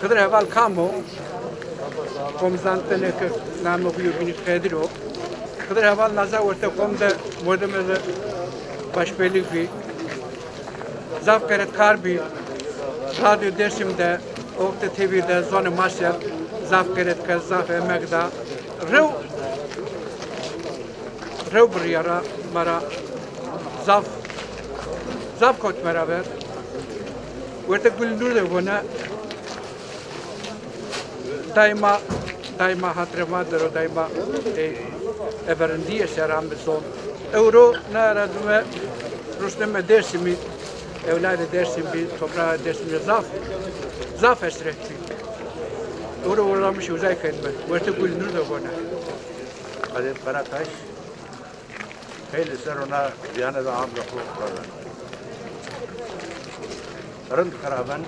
Kadar evvel kamu komzantene ke namı huyu bini kadro kadar evvel naza orta komda modemede başbelik bir zaf keret karbi radyo dersimde okta TV'de zona maşya zaf keret ke zaf emekda. Rev rev bir yara mara zaf zaf kot beraber Bana daima daima hatırımadır o daima e, everendiye seram son. Euro nara ve Rüstem'e dersimi evladı dersimi toprağa dersimi zaf zaf esretti. Euro uğramış uzay kelime. Orta güldür de bana. Kadir Karataş Hayli ser ona Diyanet Ağamda رنگ خرابن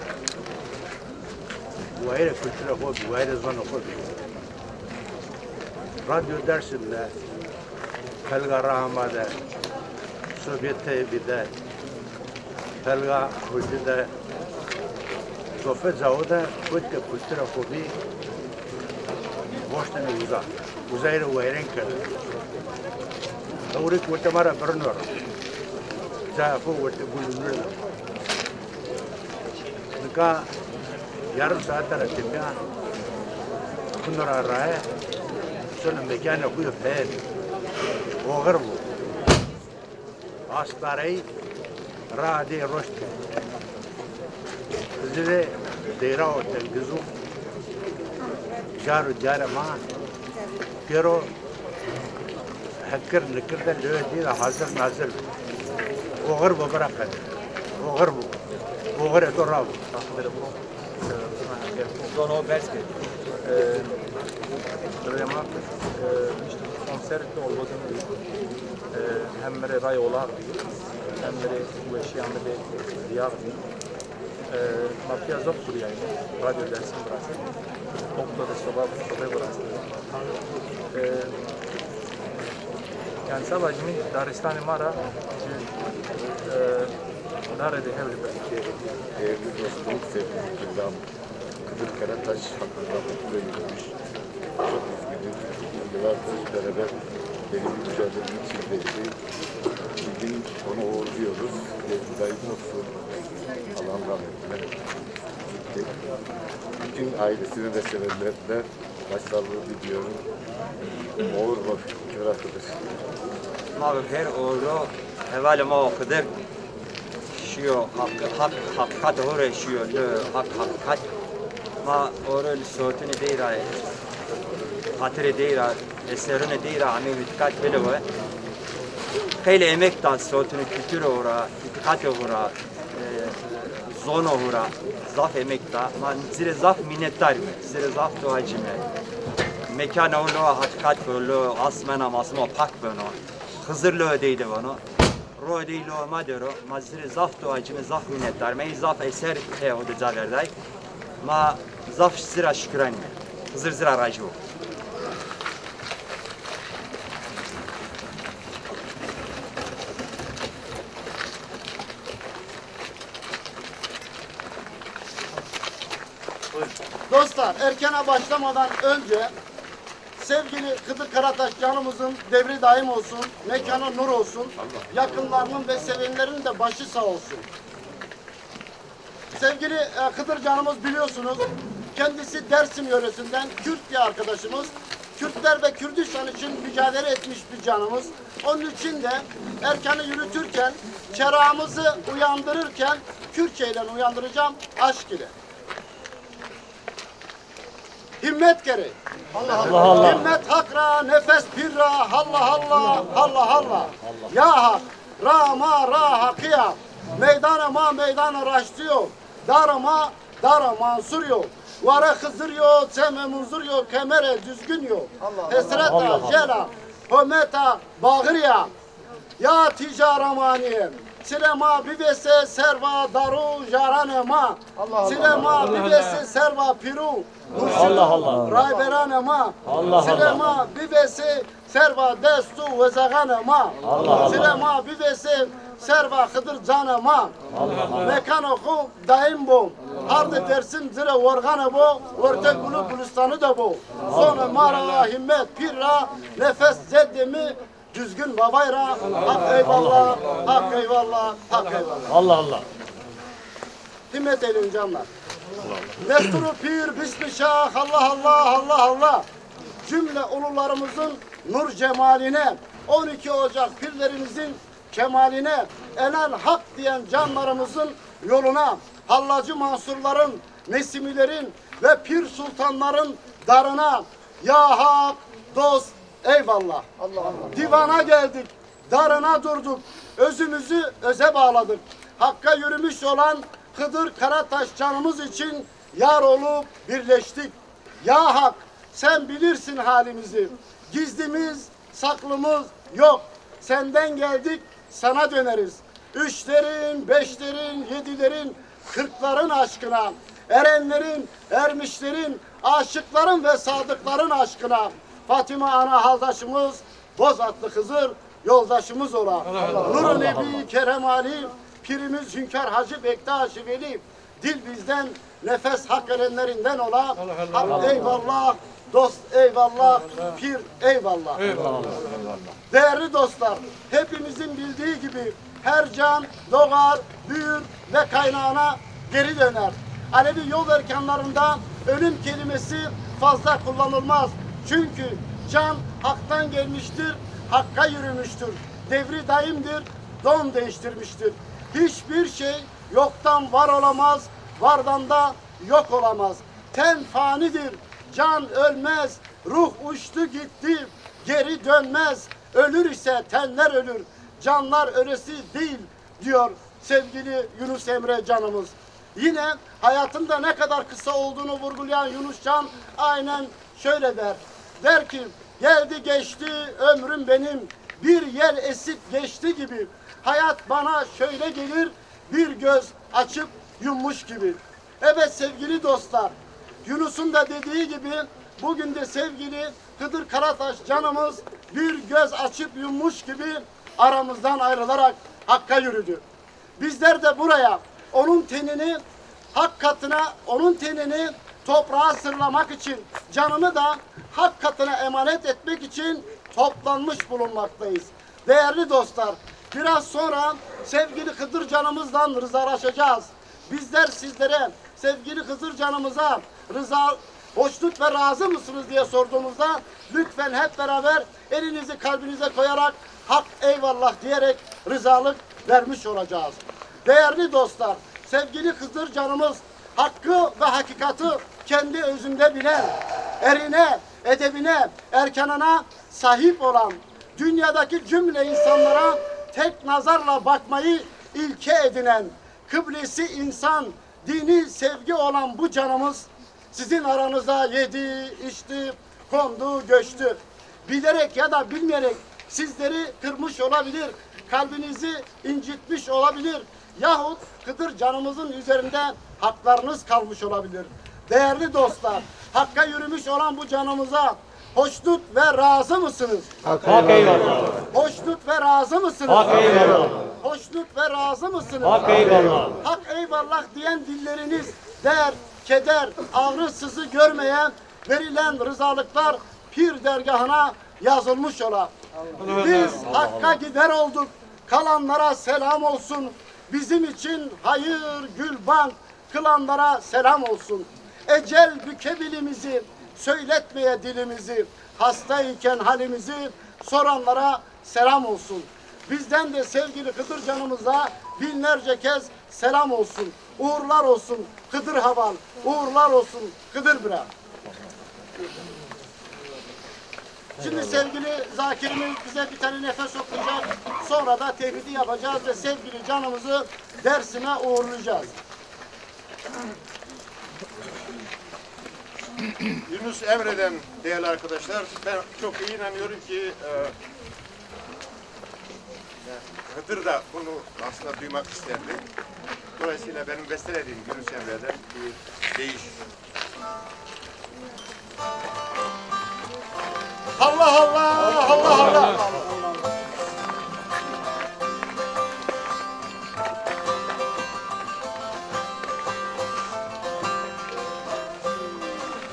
وهي كلترا خوبي وهي زمان خوبي راديو درس الله تلقى راما ده سوفيت بدا تلقى وجد توفى زاودا كنت كلترا خوبي بوشتن وزا وزاير وهيرين كده. دورك وتمارا برنور. زافو وتقول نور. dakika yarım saat arasın ya. Bunlar araya sonra mekana koyup ben oğur bu. Astarayı radi roşke. Bizi de deyra otel güzum. Jaru jarama. Pero hakkır nikir de löy değil hazır nazır. Oğur bu bırakın. Oğur bu provare torravo, tanto ve lo prima che sono Belski. Buraya artık işte hem biri ray olar hem biri bu hem biri diyar Mafya zor Suriye radyo dersin burası. Okla da soba, soba burası. Yani sabah şimdi Daristan'ı mara nerede hevli Değerli dostum, sevgili Kıdam, Kıdır Karataş hakkında mutlu edilmiş. Çok üzgünüm. Yıllardır beraber benim mücadelemi çizdirdi. Bugün onu uğurluyoruz. Sevgili dayım olsun. Allah'ın rahmetine gitti. Bütün ailesine ve sevenlerine başsağlığı diliyorum. Olur bak, kör arkadaş. ما بخير اولو هوال ما قدر eşiyor, hakkı hak hakka doğru eşiyor. Lö, hak hakkat. Ma orul sotini deyra, hatırı deyra, eserini deyra, ami hütkat bile ve. Kıyla emek da sotini kültür uğra, hütkat uğra, e, zona uğra, zaf emek da. Ma zire zaf minnettar mı, zire zaf duacı mı. Mekana ulu hakikat ulu, asmena masma pak bana. Hızırlı ödeydi bana. Ro ödeyli o madero. Ma zire zaf duacı mı? Zaf minnettar mı? Zaf eser he o da zaverday. Ma zaf zira şükran mı? Hızır zira racı o. Dostlar erkene başlamadan önce sevgili Kıdır Karataş canımızın devri daim olsun, mekanı nur olsun, yakınlarının ve sevenlerinin de başı sağ olsun. Sevgili e, Kıdır canımız biliyorsunuz kendisi Dersim yöresinden Kürt bir arkadaşımız. Kürtler ve Kürdistan için mücadele etmiş bir canımız. Onun için de erkanı yürütürken, çerağımızı uyandırırken Kürtçe ile uyandıracağım aşk ile. Himmet gerek. Allah Allah. Himmet hakra, nefes pirra, Allah Allah, Allah Allah. Ya hak, ra ma ra hakiya. Meydana ma meydana raştıyor. Dara ma dara mansur yok. Vara hızır yok, seme muzur yok, kemere düzgün yok. Esreta, jela, hömeta, bağır ya. Ya ticaramani. Silema bivese serva daru jaranema. Silema bivese serva piru. Allah Allah. Rayberanema. Allah Silema bivese serva destu ve zaganema. Allah. Silema bivese serva Hıdır canıma. Mekan oku daim bu. Hardı dersin zire organı bu. Orta gulu bulustanı da bu. Sonra mara himmet pirra nefes zeddemi düzgün babayra. Hak eyvallah, hak eyvallah, hak eyvallah. Allah Allah. Himmet edin canlar. Desturu pir bismillah Allah Allah Allah Allah. Cümle ulularımızın nur cemaline, 12 Ocak pirlerimizin kemaline, enel hak diyen canlarımızın yoluna, Hallacı Mansurların, Nesimilerin ve Pir Sultanların darına, ya hak, dost, eyvallah. Allah Allah. Divana geldik, darına durduk, özümüzü öze bağladık. Hakka yürümüş olan Hıdır Karataş canımız için yar olup birleştik. Ya Hak sen bilirsin halimizi. Gizlimiz, saklımız yok. Senden geldik, sana döneriz. Üçlerin, beşlerin, yedilerin, kırkların aşkına, erenlerin, ermişlerin, aşıkların ve sadıkların aşkına. Fatıma ana haldaşımız, boz atlı Hızır, yoldaşımız ola. Nur-u Nebi Kerem Ali, pirimiz Hünkar Hacı Bektaş Veli, dil bizden, nefes hak erenlerinden ola. Hak eyvallah, dost eyvallah, pir eyvallah. Değerli dostlar, hepimizin bildiği gibi her can doğar, büyür ve kaynağına geri döner. Alevi yol erkanlarında ölüm kelimesi fazla kullanılmaz. Çünkü can haktan gelmiştir, hakka yürümüştür. Devri daimdir, don değiştirmiştir. Hiçbir şey yoktan var olamaz, vardan da yok olamaz. Ten fanidir, can ölmez, ruh uçtu gitti, geri dönmez. Ölür ise tenler ölür, canlar ölesi değil diyor sevgili Yunus Emre canımız. Yine hayatında ne kadar kısa olduğunu vurgulayan Yunus Can aynen şöyle der. Der ki geldi geçti ömrüm benim bir yel esip geçti gibi. Hayat bana şöyle gelir bir göz açıp yummuş gibi. Evet sevgili dostlar Yunus'un da dediği gibi bugün de sevgili Hıdır Karataş canımız bir göz açıp yummuş gibi aramızdan ayrılarak Hakk'a yürüdü. Bizler de buraya onun tenini hak katına, onun tenini toprağa sırlamak için, canını da hak katına emanet etmek için toplanmış bulunmaktayız. Değerli dostlar, biraz sonra sevgili Hıdır canımızla rızalaşacağız. Bizler sizlere, sevgili Hızır canımıza rıza, hoşnut ve razı mısınız diye sorduğumuzda lütfen hep beraber elinizi kalbinize koyarak hak eyvallah diyerek rızalık vermiş olacağız. Değerli dostlar, sevgili Hızır canımız hakkı ve hakikati kendi özünde bilen, erine, edebine, erkanına sahip olan, dünyadaki cümle insanlara tek nazarla bakmayı ilke edinen, kıblesi insan, dini sevgi olan bu canımız sizin aranıza yedi, içti, kondu, göçtü. Bilerek ya da bilmeyerek sizleri kırmış olabilir, kalbinizi incitmiş olabilir. Yahut Kıdır canımızın üzerinde haklarınız kalmış olabilir. Değerli dostlar, Hakka yürümüş olan bu canımıza hoşnut ve razı mısınız? Hak eyvallah. Hoşnut ve razı mısınız? Hak eyvallah. Hoşnut ve razı mısınız? Hak eyvallah. Hak eyvallah diyen dilleriniz der, keder, ağrı, sızı görmeyen verilen rızalıklar pir dergahına yazılmış ola. Biz Hakk'a gider olduk. Kalanlara selam olsun. Bizim için hayır gülban kılanlara selam olsun. Ecel bükebilimizi, söyletmeye dilimizi, hastayken halimizi soranlara selam olsun. Bizden de sevgili Kıdır canımıza binlerce kez selam olsun. Uğurlar olsun Kıdır Haval. Uğurlar olsun Kıdır Bira. Şimdi sevgili Zakir'imiz bize bir tane nefes okuyacak. Sonra da tevhidi yapacağız ve sevgili canımızı dersine uğurlayacağız. Yunus Emre'den değerli arkadaşlar ben çok iyi inanıyorum ki e, Hıdır da bunu aslında duymak isterdi. Dolayısıyla benim bestelediğim Yunus Emre'den bir değiş. Allah Allah Allah Allah.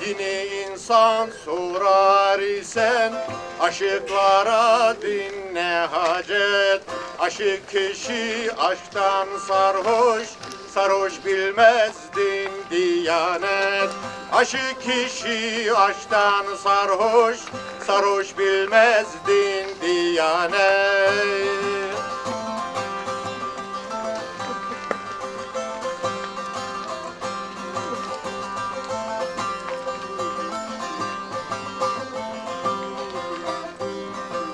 Yine insan sorar isen aşıklara dinle hacet. Aşık kişi aşktan sarhoş, sarhoş bilmez din diyanet. Aşık kişi aşktan sarhoş, Sarhoş bilmez din diyanet.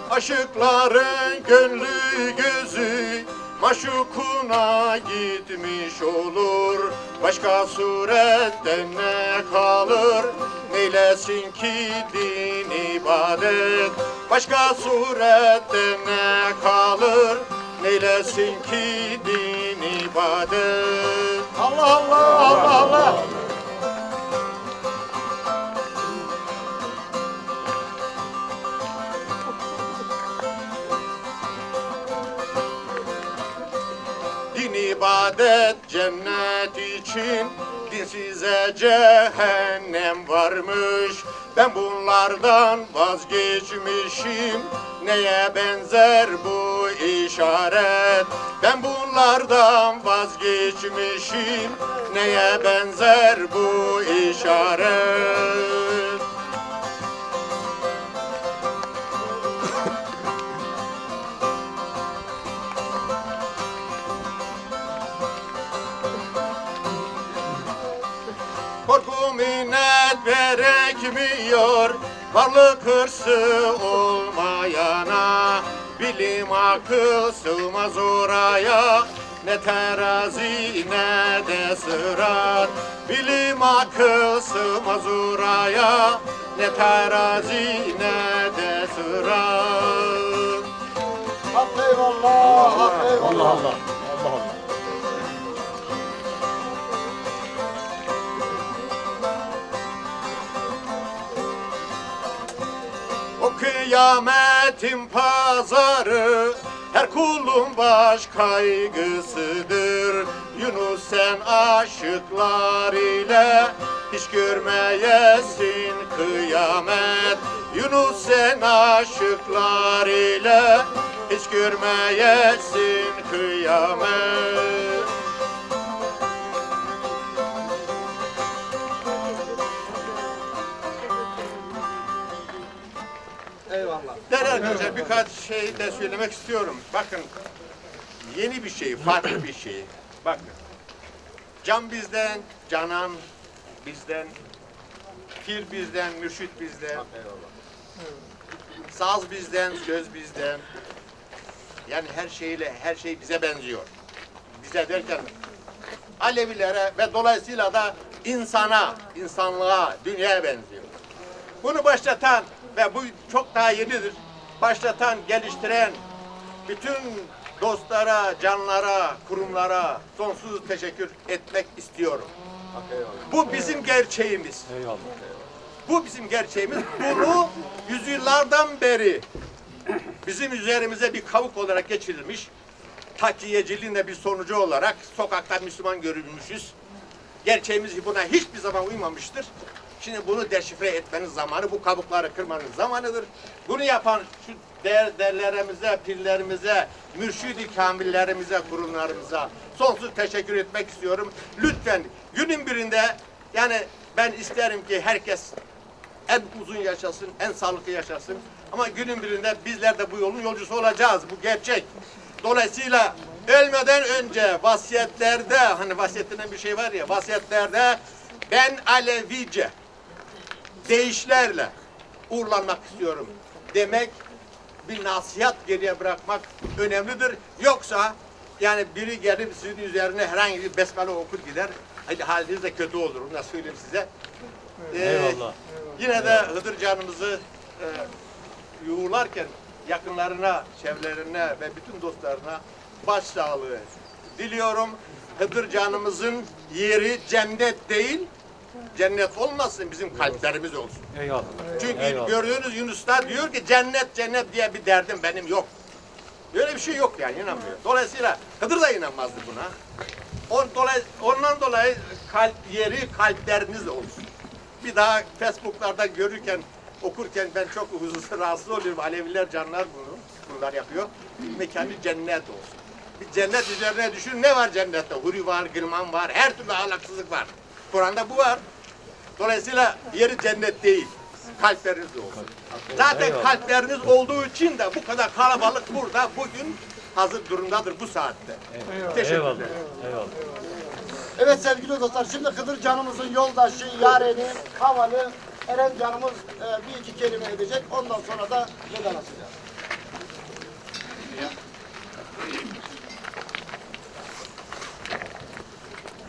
Aşıkların gönlü gözü maşukuna gitmiş olur. Başka suretten ne kalır neylesin ki din ibadet Başka suretten ne kalır? Neylesin ki din ibadet. Allah Allah Allah Allah. Din ibadet cennet için Dinsize cehennem varmış. Ben bunlardan vazgeçmişim. Neye benzer bu işaret? Ben bunlardan vazgeçmişim. Neye benzer bu işaret Korku minnet gerekmiyor Varlık hırsı olmayana Bilim akıl sığmaz oraya. Ne terazi ne de sırat Bilim akıl sığmaz oraya. Ne terazi ne de sırat Hak eyvallah, hak eyvallah. O kıyametin pazarı her kulun baş kaygısıdır. Yunus sen aşıklar ile hiç görmeyesin kıyamet. Yunus sen aşıklar ile hiç görmeyesin kıyamet. Arkadaşlar birkaç şey de söylemek istiyorum. Bakın yeni bir şey, farklı bir şey. Bakın. Can bizden, canan bizden, pir bizden, mürşit bizden. Saz bizden, söz bizden. Yani her şeyle, her şey bize benziyor. Bize derken Alevilere ve dolayısıyla da insana, insanlığa, dünyaya benziyor. Bunu başlatan ve bu çok daha yenidir. Başlatan, geliştiren bütün dostlara, canlara, kurumlara sonsuz teşekkür etmek istiyorum. Bu bizim gerçeğimiz. Bu bizim gerçeğimiz. Bunu yüzyıllardan beri bizim üzerimize bir kavuk olarak geçirilmiş takiyeciliğin de bir sonucu olarak sokakta Müslüman görülmüşüz. Gerçeğimiz buna hiçbir zaman uymamıştır. Şimdi bunu deşifre etmenin zamanı, bu kabukları kırmanın zamanıdır. Bunu yapan şu değer, değerlerimize, pirlerimize, mürşidi kamillerimize, kurumlarımıza sonsuz teşekkür etmek istiyorum. Lütfen günün birinde yani ben isterim ki herkes en uzun yaşasın, en sağlıklı yaşasın. Ama günün birinde bizler de bu yolun yolcusu olacağız. Bu gerçek. Dolayısıyla ölmeden önce vasiyetlerde, hani vasiyetinde bir şey var ya, vasiyetlerde ben Alevice deyişlerle uğurlanmak istiyorum demek bir nasihat geriye bırakmak önemlidir. Yoksa yani biri gelip sizin üzerine herhangi bir besmele okur gider. Hadi haliniz de kötü olur. Onu da söyleyeyim size. Ee, Yine de Hıdır canımızı e, yuğurlarken yakınlarına, çevrelerine ve bütün dostlarına başsağlığı diliyorum. Hıdır canımızın yeri cennet değil, cennet olmasın bizim kalplerimiz olsun. Eyvallah. Çünkü gördüğünüz Yunus'ta diyor ki cennet cennet diye bir derdim benim yok. Böyle bir şey yok yani inanmıyor. Dolayısıyla Hıdır da inanmazdı buna. On, dolay, ondan dolayı kalp yeri kalpleriniz olsun. bir daha Facebook'larda görürken, okurken ben çok huzursuz, rahatsız oluyorum. Aleviler canlar bunu, bunlar yapıyor. Mekanı cennet olsun. Bir cennet üzerine düşün, ne var cennette? Huri var, gılman var, her türlü ahlaksızlık var. Kur'an'da bu var. Dolayısıyla yeri cennet değil. Kalpleriniz de olsun. Zaten kalpleriniz olduğu için de bu kadar kalabalık burada bugün hazır durumdadır bu saatte. Teşekkürler. Evet sevgili dostlar şimdi Kıdır canımızın yoldaşı, yareni, havalı Eren canımız e, bir iki kelime edecek. Ondan sonra da vedalaşacağız.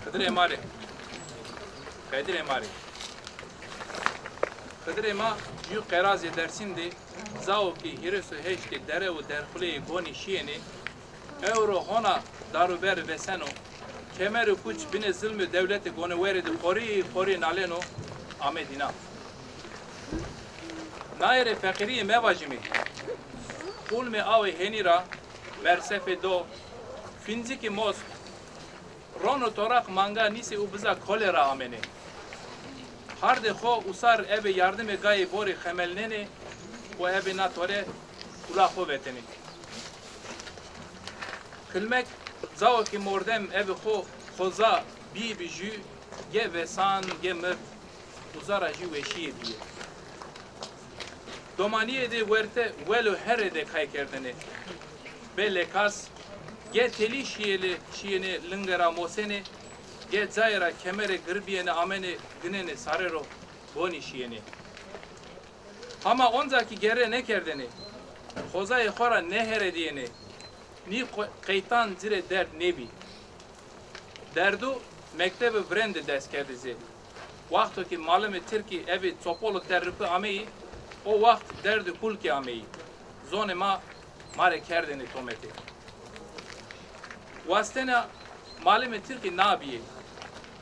Kadir Emari. Kadir Emari. Kadir Ema yu qeraz edersin de zao ki hirisu heşti dere u derhule goni şiyeni euro hona daruber veseno kemeru kuç bine zulmü devleti goni veridi kori kori naleno amedina. Naire fakiri mevacimi. Kul me avi henira versefe do finziki most Rono torak manga nisi u biza kolera amene. Harde xo usar ebe yardım gayi bori xemelnene u ebe natore ula xo veteni. Kılmek zao ki mordem ebe xo xoza bi bi jü ge vesan ge mert uzara jü veşiye diye. Domaniye de verte velo here de kay kerdene. Belle kas ge teli şiyeli şiyeni lingara mosene ge Gezayra kemere gırbiyeni ameni güneni sarero bonişiyeni. Ama onzaki gere ne kerdeni? Hozayı hora ne herediyeni? Ni kaytan zire der nebi. Derdu mektebi brende ders kerdizi. Vakti ki malimi Türkiye evi topolu terripi ameyi, o vakt derdi kulki ameyi. Zone ma mare kerdeni tometi. Vastena malimi Türkiye nabiye.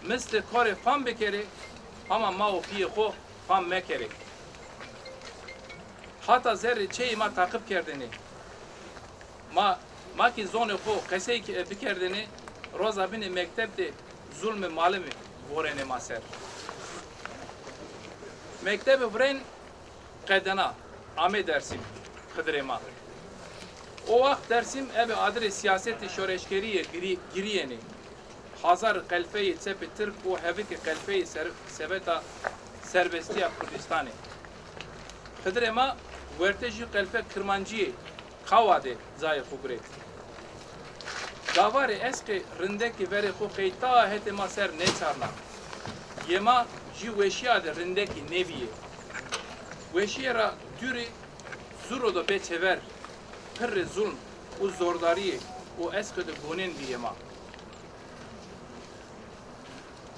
مثل کار فهم بکره اما ما و پی خو فهم مکره حتی زر چه ما تعقیب کردنی ما ما کی زون خو کسی که بکردنی روزا بین مکتب ده ظلم معلم ورنه ما سر مکتب ورن قدنا آمه درسیم خدر ما O vakt dersim ev adre siyaseti şoreşkeriye giri, giriyeni. Hazar kalfeyi sepi Türk bu hevik kalfeyi sebeta serbestiya Kürdistan'ı. Kıdrema verteji kalfe kırmancıyı kavade zayı kubret. Davarı eski rindeki veri kukeyta hetema ser ne çarna. Yema ji veşiyade rindeki neviye. Veşiyera dürü zuro da beçever. Pırrı zulm u zordariye u eski de gunin bir yema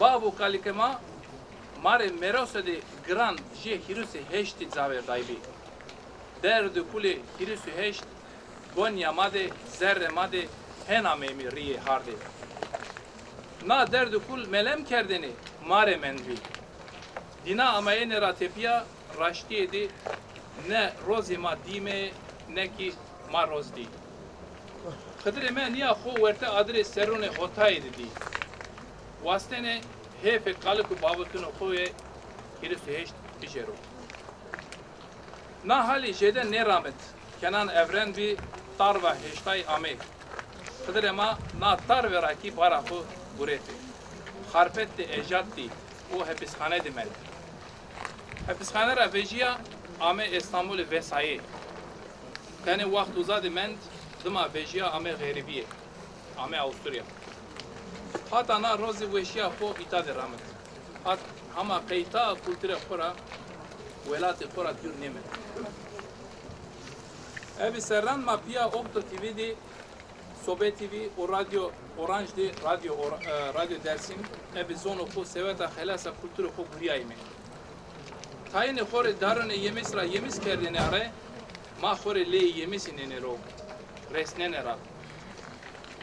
babu kalikema mare merosedi gran je hirusi heşti zaver daybi. Derdi kuli hirusi heşt gonya made zerre made hena memi riye hardi. Na derdi kul melem kerdeni mare menvi. Dina ameyene ratepiya raşti edi ne rozima dime ne ki marozdi. Kıdrime niye ho verte adres serone hotaydı di. Wastene hefe kalıku babatunu xoye hiris heşt bijero. Na hali ne rahmet. Kenan evren bi tar ve heştay ame. Khadre ma na tar ve raki bara xo burete. Harpet de ejatti o hapishane demel. Hapishane ra vejiya ame İstanbul vesaye. Tane vakt uzadı men dıma vejiya ame garibiye. Ame Avusturya. Hatta na rozi veşiya po itade rahmet. Hat ama kayta kulture khora velati khora tür neme. Evi serran ma pia Okto TV di Sobe TV o radyo Orange di radyo Or- eh, radyo Dersim evi zono ko seveta khelasa kulture ko buriyayme. Tayine khore darane yemis ra yemis kerdene are ma khore le yemis nene ro resnene ra.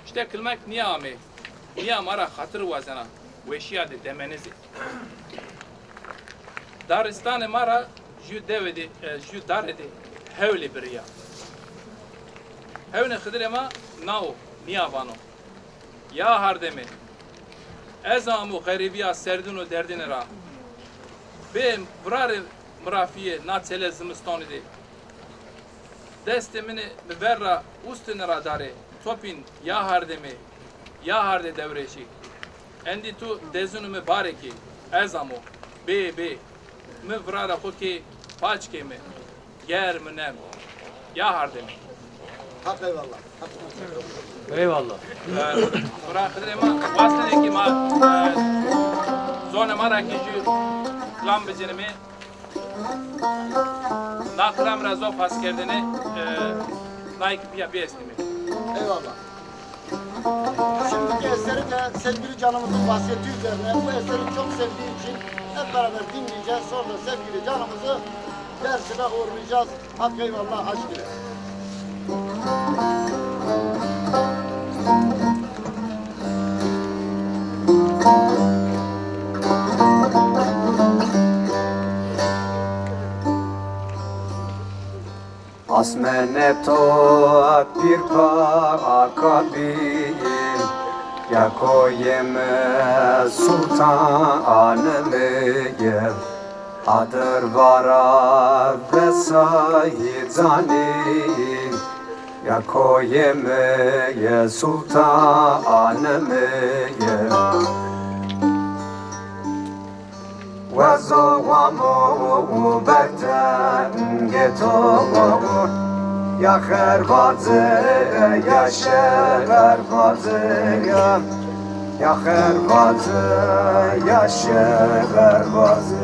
İşte kılmak niye ame? Miya mara hatır wazana weşiya de demenizi. Daristanê mara ji devedê ji darê de hewlê biriya. Hewne xidirê ma nao niya vano. Ya hardemê ez amû xerîbiya serdin û derdinê ra. Bê birarê mirafiyê naçele zimistanê de. Destê min ê bi ver ra ya hardemê یا هرده دورشی اندی تو دزونو بارکی ازامو به به mi vrara xwe kê paç kê me ger min nem ya hardem Hak eyvallah. Hak Eyvallah. vra xidre ma wasne ki ma zona mara ki ju klam bejene me na klam razo pas kerdene naik piya besni me Eyvallah. Şimdiki eseri de sevgili canımızın vasiyeti üzerine bu eseri çok sevdiğim için hep beraber dinleyeceğiz. Sonra sevgili canımızı dersine uğurlayacağız. Hak eyvallah aşk ile. Asmene to bir akabim Ya ya Yakoyeme sultanını gel. Adırvara ve sahizani Yakoyeme sultanını gel. Vazo vamo ubeten getoğur یا خربازه یا شغربازه یا یا خربازه یا شغربازه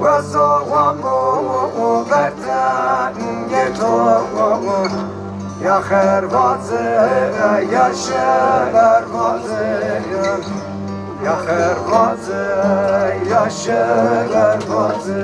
وزوامو بتن گتو یا خربازه یا شغربازه ya hervazı, ya şegervazı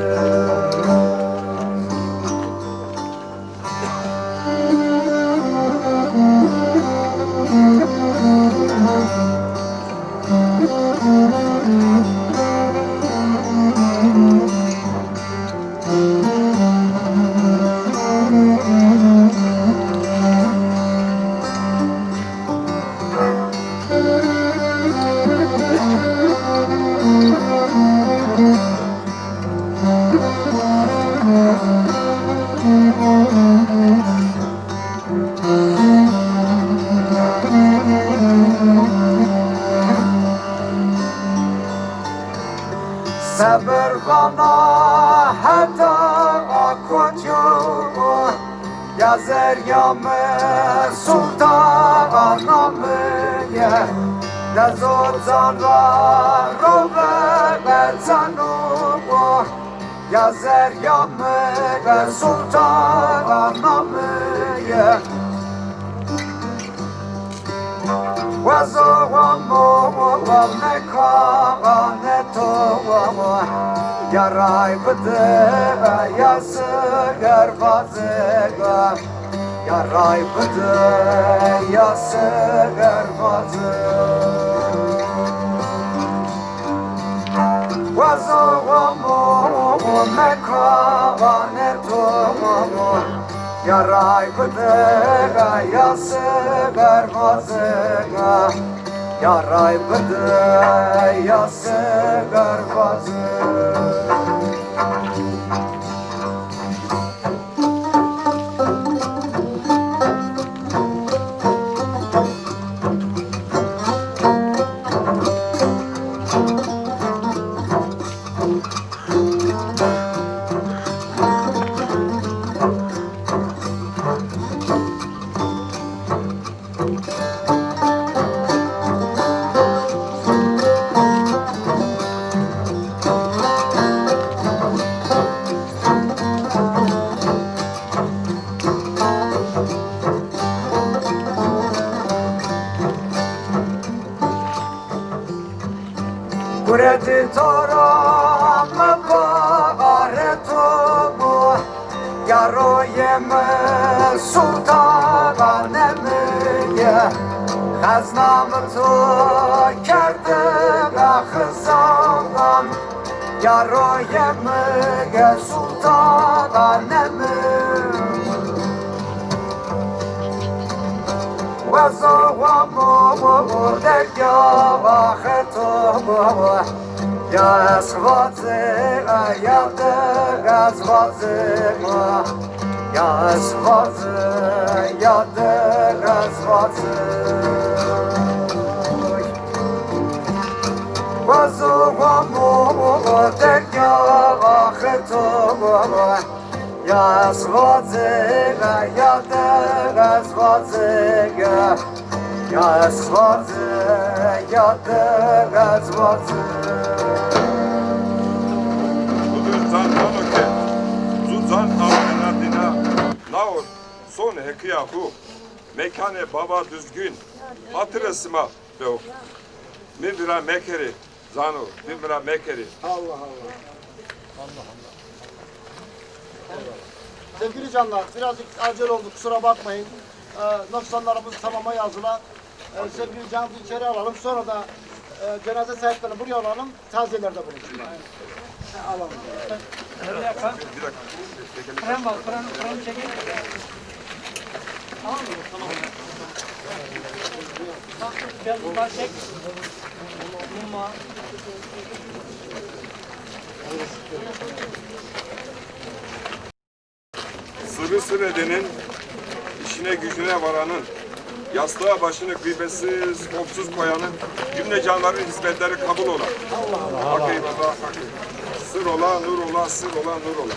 Yazer yame sultanamı ye Yaray bıdı yası garbazı Yaray bıdı yası garbazı Vazoğamu mekavane tuğamu Yaray bıdı yası garbazı Yaray bıdı yası garbazı Música тому, де бахе тому, я сходила, я тебе зводила, я свози, я тебе звози. Розумому, де бахе тому, я сходила, я тебе зводила, ya eshatı ya devezvatı Bugün zantan öke Zuzan avnena dina Naur son hekiyahu Mekane baba düzgün Hatırasıma yok Mimra mekeri Zanu Mimra mekeri. Allah Allah. Allah Allah Sevgili canlar, birazcık acil oldu, kusura bakmayın. Ee, noksanlarımız tamama yazıla. Ee, sevgili canımızı içeri alalım, sonra da e, cenaze sahiplerini buraya alalım, taziyelerde bulunsunlar. Ha, Alalım. Bir dakika. Fren bak, fren, fren çekin. Tamam mı? Tamam. Bak, gel buradan çek. Bulma. Sırrı sırredenin, işine gücüne varanın, yastığa başını gıybesiz, korkusuz koyanın, cümle canların hizmetleri kabul ola. Hak eyvallah, hak eyvallah. Sır ola, nur ola, sır ola, nur ola.